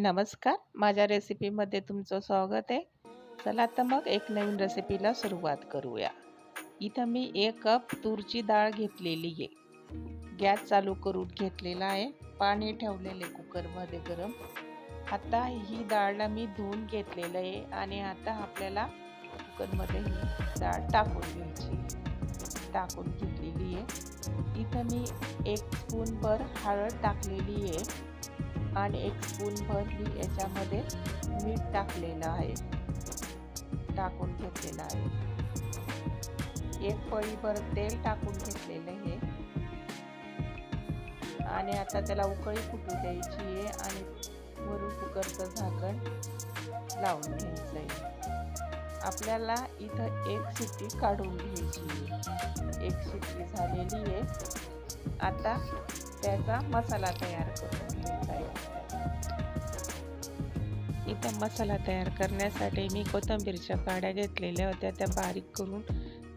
नमस्कार. माझ्या रेसिपीमध्ये तुमचं स्वागत आहे. चला तर मग एक नवीन रेसिपीला सुरुवात करूया. इथं मी एक कप तूरची डाळ घेतलेली आहे. गॅस चालू करून घेतलेला आहे. पाणी ठेवलेले कुकरमध्ये गरम. आता ही डाळला मी धुवून घेतलेलं आहे आणि आता आपल्याला कुकरमध्ये ही डाळ टाकून घ्यायची टाकून घेतलेली आहे. इथं मी एक स्पूनभर हळद टाकलेली आहे. आणि एक स्पूनभर मी याच्यामध्ये मीठ टाकलेलं आहे. टाकून घेतलेलं आहे. एक पळीभर तेल टाकून घेतलेलं आहे. आणि आता त्याला उकळी फुटू द्यायची आहे आणि वरून कुकरचं झाकण लावून घ्यायचं आहे आपल्याला इथं एक शिट्टी काढून घ्यायची एक शिट्टी झालेली आहे. आता त्याचा मसाला तयार करून घ्यायचा. इथं मसाला तयार करण्यासाठी मी कोथिंबीरच्या काड्या घेतलेल्या होत्या. त्या बारीक करून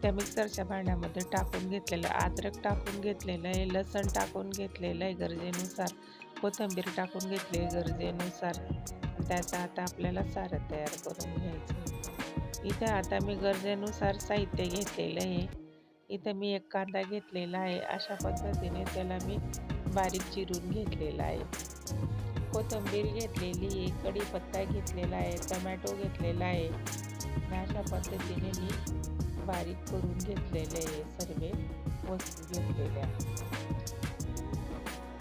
त्या मिक्सरच्या भांड्यामध्ये टाकून घेतलेलं अद्रक टाकून घेतलेलं आहे लसण टाकून घेतलेलं आहे गरजेनुसार कोथिंबीर टाकून घेतली गरजेनुसार. त्याचं आता आपल्याला सारं तयार करून घ्यायचं इथं आता मी गरजेनुसार साहित्य घेतलेलं आहे. इथं मी एक कांदा घेतलेला आहे. अशा पद्धतीने त्याला मी बारीक चिरून घेतलेला आहे. कोथिंबीर घेतलेली आहे कढीपत्ता घेतलेला आहे टमॅटो घेतलेला आहे. अशा पद्धतीने मी बारीक करून घेतलेले आहे सर्व वस्तू घेतलेल्या.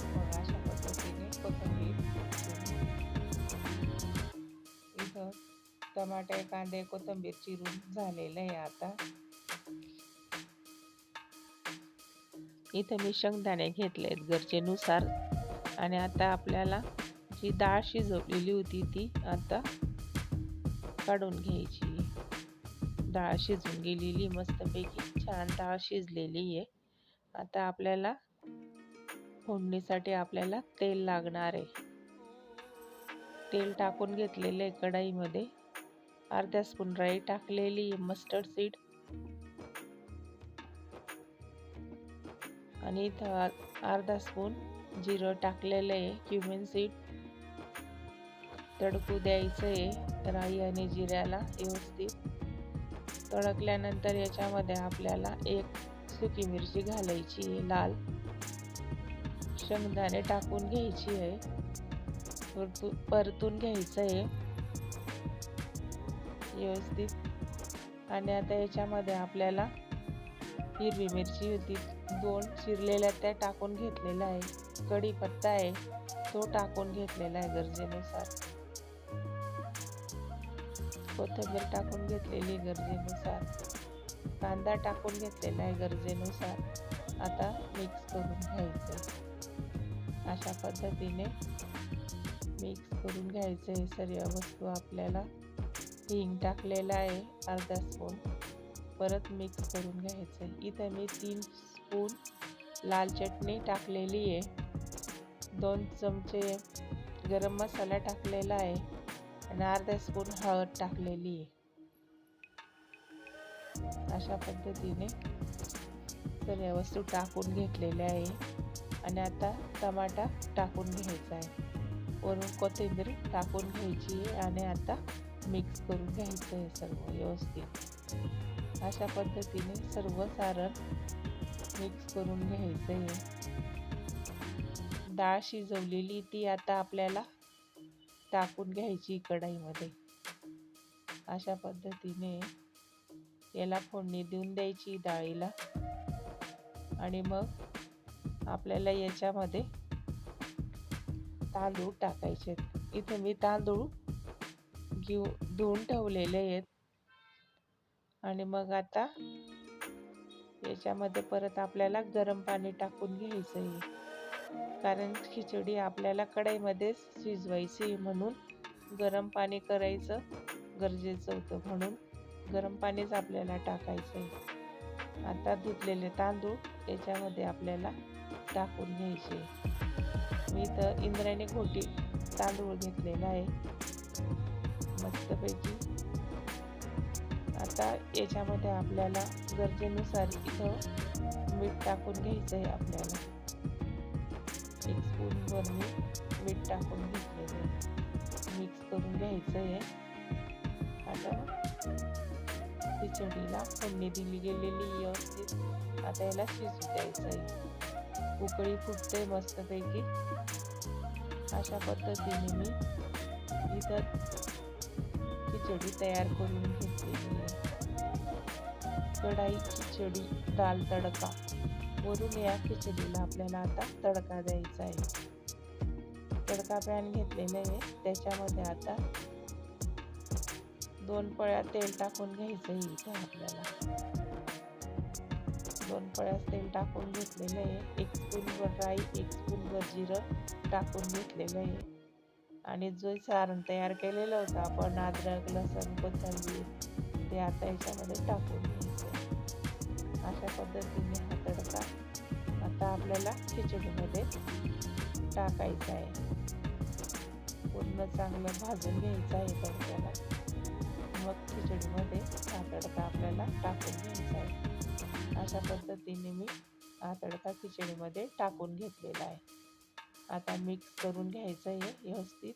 मग अशा पद्धतीने कोथिंबीर इथं टमाटे कांदे कोथिंबीर चिरून झालेलं आहे आता. इथं मी शेंगदाणे घेतले आहेत गरजेनुसार. आणि आता आपल्याला जी डाळ शिजवलेली होती ती आता काढून घ्यायची. डाळ शिजून गेलेली मस्तपैकी छान डाळ शिजलेली आहे. आता आपल्याला फोडणीसाठी आपल्याला तेल लागणार आहे. तेल टाकून घेतलेलं आहे कढाईमध्ये. अर्ध्या स्पून राई टाकलेली आहे मस्टर्ड सीड आणि इथं अर्धा स्पून जिरं टाकलेलं आहे क्युमिन सीड तडकू द्यायचं आहे राई आणि जिऱ्याला व्यवस्थित. तडकल्यानंतर याच्यामध्ये आपल्याला एक सुकी मिरची घालायची आहे लाल. शेंगदाणे टाकून घ्यायची आहे. परतू परतून घ्यायचं आहे. व्यवस्थित. आणि आता याच्यामध्ये आपल्याला हिरवी मिरची होती. दोन चिरलेल्या त्या टाकून घेतलेल्या आहे. कढीपत्ता आहे तो टाकून घेतलेला आहे गरजेनुसार. कोथिंबीर टाकून घेतलेली गरजेनुसार. कांदा टाकून घेतलेला आहे गरजेनुसार. आता मिक्स करून घ्यायचं अशा पद्धतीने मिक्स करून घ्यायचं आहे. सर्व वस्तू आपल्याला हिंग टाकलेला आहे अर्धा स्पून परत मिक्स करून घ्यायचं आहे. इथं मी तीन स्पून लाल चटणी टाकलेली आहे. दोन चमचे गरम मसाला टाकलेला आहे. आणि अर्धा स्पून हळद टाकलेली आहे. अशा पद्धतीने सगळ्या वस्तू टाकून घेतलेल्या आहे. आणि आता टमाटा टाकून घ्यायचा आहे. वरून कोथिंबीर टाकून घ्यायची आहे आणि आता मिक्स करून घ्यायचं आहे सर्व व्यवस्थित. अशा पद्धतीने सर्व सारण मिक्स करून घ्यायचं आहे. डाळ शिजवलेली ती आता आपल्याला टाकून घ्यायची कढाईमध्ये. अशा पद्धतीने याला फोडणी देऊन द्यायची डाळीला. आणि मग आपल्याला याच्यामध्ये तांदूळ टाकायचे इथे मी तांदूळ घेऊ धुवून ठेवलेले आहेत. आणि मग आता याच्यामध्ये परत आपल्याला गरम पाणी टाकून घ्यायचं आहे कारण खिचडी आपल्याला कढईमध्येच शिजवायची म्हणून गरम पाणी करायचं गरजेचं होतं म्हणून गरम पाणीच आपल्याला टाकायचं आहे आता धुतलेले तांदूळ याच्यामध्ये आपल्याला टाकून घ्यायचे. मी तर इंद्रायणी घोटी तांदूळ घेतलेला आहे. मस्तपैकी. आता याच्यामध्ये आपल्याला गरजेनुसार इथं मीठ टाकून घ्यायचं आहे आपल्याला. एक स्पूनभर मी मीठ टाकून घेतलेले मिक्स करून घ्यायचं आहे आता खिचडीला फोडणी दिली गेलेली व्यवस्थित. आता याला शिजू द्यायचं आहे उकळी फुटते मस्तपैकी. अशा पद्धतीने मी इथं खिचडी तयार करून घेतलेली आहे. कढाई खिचडी दाल तडका. वरून या खिचडीला आपल्याला आता तडका द्यायचा आहे. तडका पॅन घेतलेले आहे त्याच्यामध्ये आता दोन पळ्या तेल टाकून घ्यायचं आहे इथं आपल्याला. दोन पळ्या तेल टाकून घेतलेलं आहे एक स्पूनभर राई एक स्पूनभर जिरं टाकून घेतलेलं आहे आणि जो सारण तयार केलेलं होतं आपण अद्रक लसण कोथिंबीर ते आता याच्यामध्ये टाकून घ्यायचं अशा पद्धतीने आपल्याला खिचडीमध्ये टाकायचा आहे. पूर्ण चांगलं भाजून घ्यायचं आहे तडक्याला मग खिचडीमध्ये हा तडका आपल्याला टाकून घ्यायचा आहे. अशा पद्धतीने मी हा तडका खिचडीमध्ये टाकून घेतलेला आहे. आता मिक्स करून घ्यायचं आहे व्यवस्थित.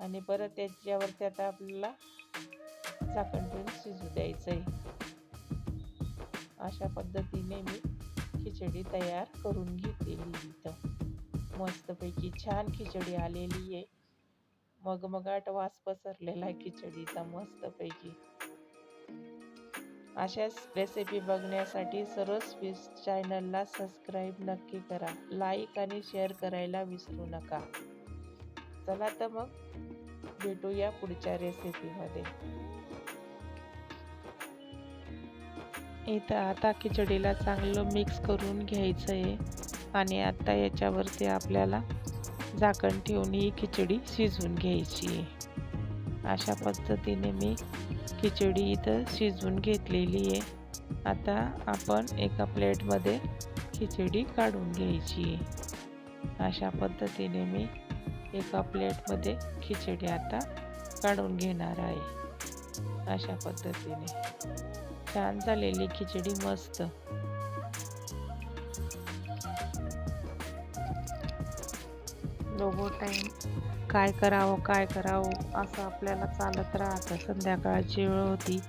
आणि परत त्याच्यावरती आता आपल्याला झाकण ठेवून शिजू द्यायचं आहे. अशा पद्धतीने मी खिचडी तयार करून घेतलेली इथं. मस्तपैकी छान खिचडी आलेली आहे. मगमगाट वास पसरलेला आहे खिचडीचा मस्तपैकी. अशाच रेसिपी बघण्यासाठी सरोज फिश चॅनलला सबस्क्राईब नक्की करा. लाईक आणि शेअर करायला विसरू नका. चला तर मग भेटूया पुढच्या रेसिपीमध्ये इथं आता खिचडीला चांगलं मिक्स करून घ्यायचं आहे आणि आता याच्यावरती आपल्याला झाकण ठेवून ही खिचडी शिजवून घ्यायची. आहे अशा पद्धतीने मी खिचडी इथं शिजवून घेतलेली आहे. आता आपण एका प्लेटमध्ये खिचडी काढून घ्यायची. आहे अशा पद्धतीने मी एका प्लेटमध्ये खिचडी आता काढून घेणार आहे. अशा पद्धतीने. छान झालेली खिचडी मस्त. दोघो टाईम काय करावं काय करावं असं आपल्याला चालत राहतं. संध्याकाळची वेळ होती.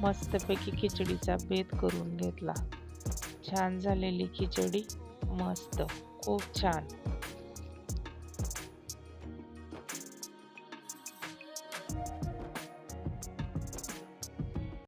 मस्तपैकी खिचडीचा बेत करून घेतला. छान झालेली खिचडी. मस्त. खूप छान.